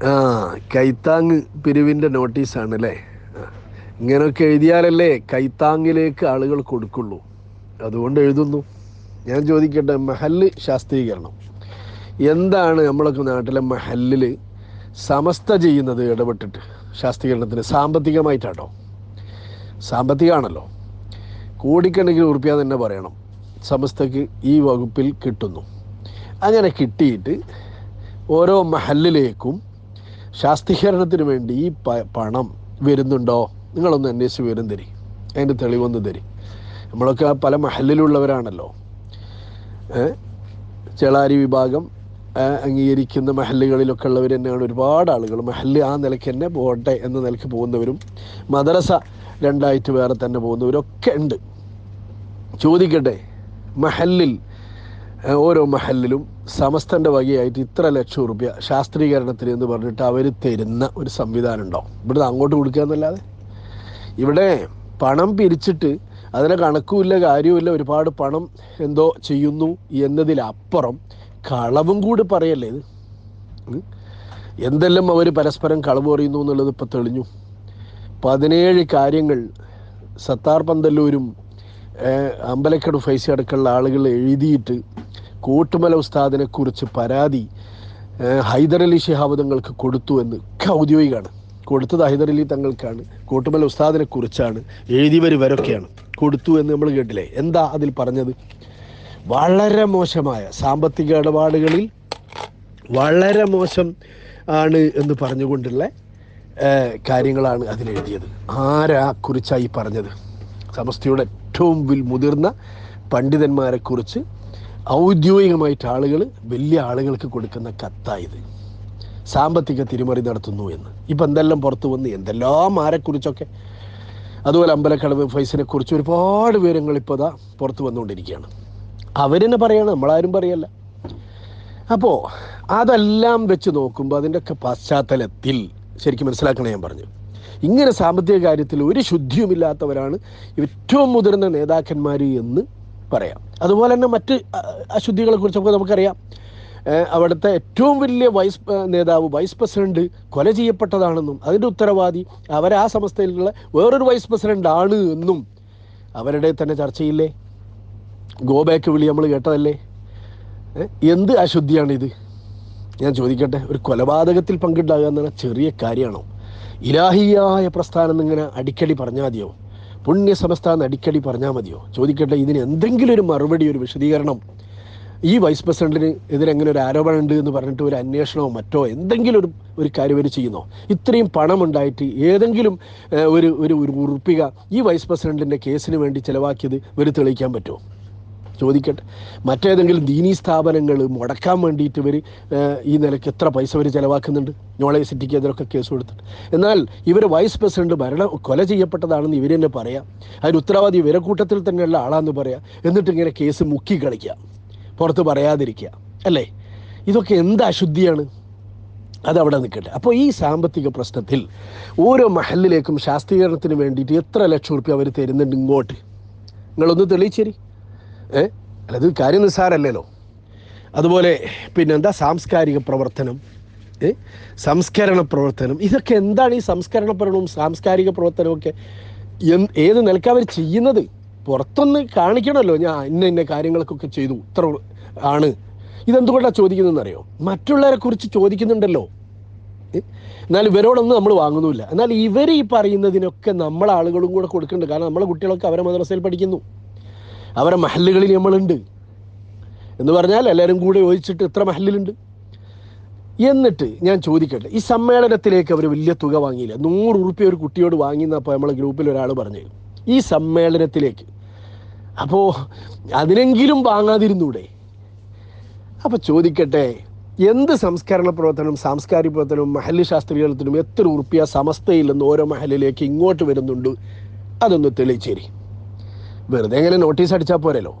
ആ കൈത്താങ് പിരിവിന്റെ നോട്ടീസാണ് അല്ലേ ഇങ്ങനെയൊക്കെ എഴുതിയാലല്ലേ കൈത്താങ്ങിലേക്ക് ആളുകൾ കൊടുക്കുള്ളൂ. അതുകൊണ്ട് എഴുതുന്നു. ഞാൻ ചോദിക്കട്ടെ മഹല്ല് ശാസ്ത്രീകരണം. എന്താണ് നമ്മളൊക്കെ നാട്ടിലെ മഹല്ലിൽ സമസ്ത ചെയ്യുന്നത് ഇടപെട്ടിട്ട്? ശാസ്ത്രീകരണത്തിന് സാമ്പത്തികമായിട്ടാട്ടോ? സാമ്പത്തികമാണല്ലോ. കോടിക്കണക്കിന് ഉറുപ്പ്യ തന്നെ പറയണം സമസ്തക്ക് ഈ വകുപ്പിൽ കിട്ടുന്നു. അങ്ങനെ കിട്ടിയിട്ട് ഓരോ മഹലിലേക്കും ശാസ്ത്രീകരണത്തിന് വേണ്ടി ഈ പണം വരുന്നുണ്ടോ? നിങ്ങളൊന്ന് അന്വേഷിച്ച് വരും തരി. അതിന്റെ തെളിവൊന്ന് തരി. നമ്മളൊക്കെ പല മഹലിലുള്ളവരാണല്ലോ? ചെളാരി വിഭാഗം അംഗീകരിക്കുന്ന മഹല്ലുകളിലൊക്കെ ഉള്ളവർ തന്നെയാണ് ഒരുപാട് ആളുകൾ. മഹല്ല് ആ നിലയ്ക്ക് തന്നെ പോകട്ടെ എന്ന നിലയ്ക്ക് പോകുന്നവരും മദ്രസ രണ്ടായിട്ട് വേറെ തന്നെ പോകുന്നവരൊക്കെ ഉണ്ട്. ചോദിക്കട്ടെ മഹല്ലിൽ ഓരോ മഹലിലും സമസ്തന്റെ വകയായിട്ട് ഇത്ര ലക്ഷം റുപ്യ ശാസ്ത്രീകരണത്തിന് എന്ന് പറഞ്ഞിട്ട് അവർ തരുന്ന ഒരു സംവിധാനം ഉണ്ടാവും. ഇവിടുന്ന് അങ്ങോട്ട് കൊടുക്കുക എന്നല്ലാതെ. ഇവിടെ പണം പിരിച്ചിട്ട് അതിനെ കണക്കുമില്ല കാര്യവുമില്ല ഒരുപാട് പണം എന്തോ ചെയ്യുന്നു എന്നതിലപ്പുറം കളവും കൂടി പറയല്ലേ ഇത്? എന്തെല്ലാം അവർ പരസ്പരം കളവ് പറയുന്നു എന്നുള്ളത് ഇപ്പോൾ തെളിഞ്ഞു. പതിനേഴ് കാര്യങ്ങൾ സത്താർ പന്തല്ലൂരും അമ്പലക്കട് ഫൈസി അടക്കമുള്ള ആളുകൾ എഴുതിയിട്ട് കൂട്ടുമല ഉസ്താദിനെ കുറിച്ച് പരാതി ഹൈദരലി ശിഹാബ് തങ്ങൾക്ക് കൊടുത്തു എന്ന് ഔദ്യോഗികമാണ് കൊടുത്തത് ഹൈദരലി തങ്ങൾക്കാണ് കൂട്ടുമല ഉസ്താദിനെ കുറിച്ചാണ് എഴുതിയവർ ഇവരൊക്കെയാണ്. കൊടുത്തു എന്ന് നമ്മൾ കേട്ടില്ലേ? എന്താ അതിൽ പറഞ്ഞത്? വളരെ മോശമായ സാമ്പത്തിക ഇടപാടുകളിൽ വളരെ മോശം ആണ് എന്ന് പറഞ്ഞുകൊണ്ടുള്ള കാര്യങ്ങളാണ് അതിലെഴുതിയത്. ആരാ കുറിച്ചായി പറഞ്ഞത്? സമസ്തയുടെ ഏറ്റവും മുതിർന്ന പണ്ഡിതന്മാരെക്കുറിച്ച് ഔദ്യോഗികമായിട്ട് ആളുകൾ വലിയ ആളുകൾക്ക് കൊടുക്കുന്ന കത്തായത്. സാമ്പത്തിക തിരിമറി നടത്തുന്നു എന്ന്. ഇപ്പം എന്തെല്ലാം പുറത്തു വന്ന് എന്തെല്ലാം ആരെക്കുറിച്ചൊക്കെ. അതുപോലെ അമ്പലക്കടവ് ഫൈസിനെ കുറിച്ച് ഒരുപാട് വിവരങ്ങൾ ഇപ്പോൾ ഇതാ പുറത്ത് വന്നുകൊണ്ടിരിക്കുകയാണ്. അവരെന്നെ പറയണം നമ്മളാരും പറയല്ല. അപ്പോൾ അതെല്ലാം വെച്ച് നോക്കുമ്പോൾ അതിന്റെയൊക്കെ പശ്ചാത്തലത്തിൽ ശരിക്കും മനസ്സിലാക്കണേ ഞാൻ പറഞ്ഞു. ഇങ്ങനെ സാമ്പത്തിക കാര്യത്തിൽ ഒരു ശുദ്ധിയുമില്ലാത്തവരാണ് ഏറ്റവും മുതിർന്ന നേതാക്കന്മാർ എന്ന് പറയാം. അതുപോലെ തന്നെ മറ്റ് അ- അശുദ്ധികളെ കുറിച്ചൊക്കെ നമുക്കറിയാം. അവിടുത്തെ ഏറ്റവും വലിയ വൈസ് നേതാവ് വൈസ് പ്രസിഡന്റ് കൊല ചെയ്യപ്പെട്ടതാണെന്നും അതിന്റെ ഉത്തരവാദി അവർ ആ സംസ്ഥയിലുള്ള വേറൊരു വൈസ് പ്രസിഡന്റ് ആണ് എന്നും അവരുടെ തന്നെ ചർച്ചയില്ലേ? ഗോബാക്ക് വിളി നമ്മൾ കേട്ടതല്ലേ? എന്ത് അശുദ്ധിയാണിത്? ഞാൻ ചോദിക്കട്ടെ ഒരു കൊലപാതകത്തിൽ പങ്കിട്ടാകുക എന്നുള്ള ചെറിയ കാര്യമാണോ? ഇലാഹിയായ പ്രസ്ഥാനം എന്നിങ്ങനെ അടിക്കടി പറഞ്ഞാൽ മതിയോ? പുണ്യ സംസ്ഥാനം അടിക്കടി പറഞ്ഞാൽ മതിയോ? ചോദിക്കട്ടെ ഇതിന് എന്തെങ്കിലും ഒരു മറുപടി ഒരു വിശദീകരണം? ഈ വൈസ് പ്രസിഡന്റിന് എതിരെ എങ്ങനെ ഒരു ആരോപണം ഉണ്ട് എന്ന് പറഞ്ഞിട്ട് ഒരു അന്വേഷണമോ മറ്റോ എന്തെങ്കിലും ഒരു ഒരു കാര്യം ഒരു ചെയ്യുന്നോ? ഇത്രയും പണം ഉണ്ടായിട്ട് ഏതെങ്കിലും ഒരു ഒരു ഉറുപ്പിക ഈ വൈസ് പ്രസിഡന്റിന്റെ കേസിന് വേണ്ടി ചിലവാക്കിയത് ഇവർ തെളിയിക്കാൻ പറ്റുമോ? ചോദിക്കട്ടെ. മറ്റേതെങ്കിലും ദീനീ സ്ഥാപനങ്ങൾ മുടക്കാൻ വേണ്ടിയിട്ട് ഇവർ ഈ നിലയ്ക്ക് എത്ര പൈസ ഇവർ ചിലവാക്കുന്നുണ്ട്? നോളേജ് സിറ്റിക്ക് എതിരൊക്കെ കേസ് കൊടുത്തിട്ടുണ്ട് എന്നാൽ ഇവർ വൈസ് പ്രസിഡന്റ് ഭരണ കൊല ചെയ്യപ്പെട്ടതാണെന്ന് ഇവർ തന്നെ പറയാം. അതിന് ഉത്തരവാദി ഇവരെ കൂട്ടത്തിൽ തന്നെയുള്ള ആളാന്ന് പറയാം. എന്നിട്ട് ഇങ്ങനെ കേസ് മുക്കി കളിക്കുക പുറത്ത് പറയാതിരിക്കുക. അല്ലേ? ഇതൊക്കെ എന്ത് അശുദ്ധിയാണ്? അതവിടെ നിൽക്കട്ടെ. അപ്പോൾ ഈ സാമ്പത്തിക പ്രശ്നത്തിൽ ഓരോ മഹലിലേക്കും ശാസ്ത്രീകരണത്തിന് വേണ്ടിയിട്ട് എത്ര ലക്ഷം റുപ്യ അവർ തരുന്നുണ്ട് ഇങ്ങോട്ട്? നിങ്ങളൊന്ന് തെളിയിച്ചേരി. ഏ? അല്ലത് കാര്യം നിസ്സാരല്ലല്ലോ അതുപോലെ പിന്നെന്താ സാംസ്കാരിക പ്രവർത്തനം? സംസ്കരണ പ്രവർത്തനം. ഇതൊക്കെ എന്താണ് ഈ സംസ്കരണ പ്രവർത്തനവും സാംസ്കാരിക എന്ത് ഏത് നിലയ്ക്ക് അവർ ചെയ്യുന്നത്? പുറത്തൊന്ന് കാണിക്കണമല്ലോ. ഞാൻ ഇന്ന ഇന്ന കാര്യങ്ങൾക്കൊക്കെ ചെയ്തു. ഇത്ര ആണ്. ഇതെന്തുകൊണ്ടാണ് ചോദിക്കുന്നതെന്നറിയോ? മറ്റുള്ളവരെ കുറിച്ച് ചോദിക്കുന്നുണ്ടല്ലോ. എന്നാൽ ഇവരോടൊന്നും നമ്മൾ വാങ്ങുന്നില്ല എന്നാൽ ഇവർ ഈ പറയുന്നതിനൊക്കെ നമ്മളാളുകളും കൂടെ കൊടുക്കുന്നുണ്ട്. കാരണം നമ്മളെ കുട്ടികളൊക്കെ അവരെ മദ്രസയിൽ പഠിക്കുന്നു. അവരെ മഹല്ലുകളിൽ നമ്മളുണ്ട്. എന്ന് പറഞ്ഞാൽ എല്ലാവരും കൂടെ ഒഴിച്ചിട്ട് എത്ര മഹല്ലിലുണ്ട്? എന്നിട്ട് ഞാൻ ചോദിക്കട്ടെ ഈ സമ്മേളനത്തിലേക്ക് അവർ വലിയ തുക വാങ്ങിയില്ല? നൂറ് ഉറുപ്പ്യ ഒരു കുട്ടിയോട് വാങ്ങിയെന്നപ്പോൾ നമ്മളെ ഗ്രൂപ്പിൽ ഒരാൾ പറഞ്ഞു ഈ സമ്മേളനത്തിലേക്ക്. അപ്പോൾ അതിനെങ്കിലും വാങ്ങാതിരുന്നൂടെ? അപ്പോൾ ചോദിക്കട്ടെ എന്ത് സംസ്കരണ പ്രവർത്തനം സാംസ്കാരിക പ്രവർത്തനവും മഹല്ലി ശാസ്ത്രീകരണത്തിനും എത്ര ഉറുപ്പ്യ സമസ്തയിൽ നിന്ന് ഓരോ മഹലിലേക്ക് ഇങ്ങോട്ട് വരുന്നുണ്ട്? അതൊന്ന് തെളിയിച്ചേരി. വെറുതെ എങ്ങനെ നോട്ടീസ് അടിച്ചാൽ പോരല്ലോ